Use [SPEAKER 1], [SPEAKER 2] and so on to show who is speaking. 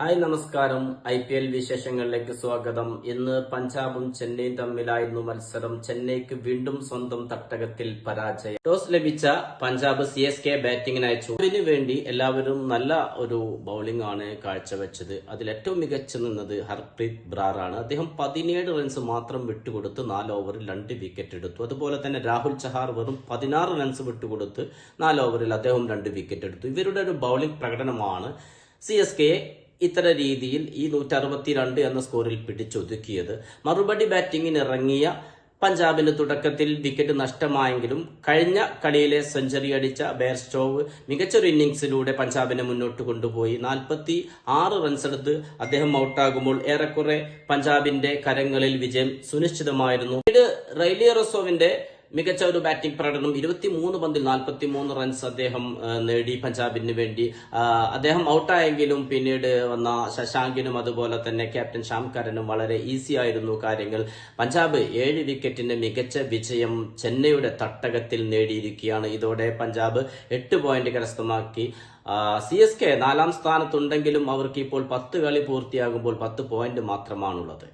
[SPEAKER 1] Hi നമസ്കാരം. I P L വിശേഷങ്ങളിലേക്ക് സ്വാഗതം. ഇന്ന് പഞ്ചാബും ചെന്നൈയും തമ്മിലായിരുന്നു മത്സരം. ചെന്നൈക്ക് വീണ്ടും സ്വന്തം തട്ടകത്തിൽ പരാജയം. ടോസ് ലഭിച്ച പഞ്ചാബ് സി എസ് കെ ബാറ്റിംഗിന് അയച്ചു. വേണ്ടി എല്ലാവരും നല്ല ഒരു ബൌളിംഗ് ആണ് കാഴ്ചവെച്ചത്. അതിൽ ഏറ്റവും മികച്ചു നിന്നത് ഹർപ്രീത് ബ്രാറാണ്. അദ്ദേഹം പതിനേഴ് റൺസ് മാത്രം വിട്ടുകൊടുത്ത് നാല് ഓവറിൽ രണ്ട് വിക്കറ്റ് എടുത്തു. അതുപോലെ തന്നെ രാഹുൽ ചഹാർ വെറും പതിനാറ് റൺസ് വിട്ടുകൊടുത്ത് നാല് ഓവറിൽ അദ്ദേഹം രണ്ട് വിക്കറ്റ് എടുത്തു. ഇവരുടെ ഒരു ബൌളിംഗ് പ്രകടനമാണ് സി എസ് കെ ഇത്തര രീതിയിൽ ഈ നൂറ്റി അറുപത്തിരണ്ട് എന്ന സ്കോറിൽ പിടിച്ചൊതുക്കിയത്. മറുപടി ബാറ്റിംഗിന് ഇറങ്ങിയ പഞ്ചാബിന് തുടക്കത്തിൽ വിക്കറ്റ് നഷ്ടമായെങ്കിലും കഴിഞ്ഞ കളിയിലെ സെഞ്ചുറി അടിച്ച ബെയർസ്റ്റോവ് മികച്ചൊരു ഇന്നിങ്സിലൂടെ പഞ്ചാബിനെ മുന്നോട്ട് കൊണ്ടുപോയി. നാൽപ്പത്തി ആറ് റൺസെടുത്ത് അദ്ദേഹം ഔട്ടാകുമ്പോൾ ഏറെക്കുറെ പഞ്ചാബിന്റെ കരങ്ങളിൽ വിജയം സുനിശ്ചിതമായിരുന്നു. പിന്നീട് റൈലി റസോവിന്റെ മികച്ച ഒരു ബാറ്റിംഗ് പ്രകടനം. ഇരുപത്തിമൂന്ന് പന്തിൽ നാൽപ്പത്തി മൂന്ന് റൺസ് അദ്ദേഹം നേടി പഞ്ചാബിന് വേണ്ടി. അദ്ദേഹം ഔട്ടായെങ്കിലും പിന്നീട് വന്ന ശശാങ്കിനും അതുപോലെ തന്നെ ക്യാപ്റ്റൻ ശ്യാംകരനും വളരെ ഈസി ആയിരുന്നു കാര്യങ്ങൾ. പഞ്ചാബ് ഏഴ് വിക്കറ്റിന്റെ മികച്ച വിജയം ചെന്നൈയുടെ തട്ടകത്തിൽ നേടിയിരിക്കുകയാണ്. ഇതോടെ പഞ്ചാബ് എട്ട് പോയിന്റ് കരസ്ഥമാക്കി. സി എസ് കെ നാലാം സ്ഥാനത്തുണ്ടെങ്കിലും അവർക്ക് ഇപ്പോൾ പത്ത് കളി പൂർത്തിയാകുമ്പോൾ പത്ത് പോയിന്റ് മാത്രമാണുള്ളത്.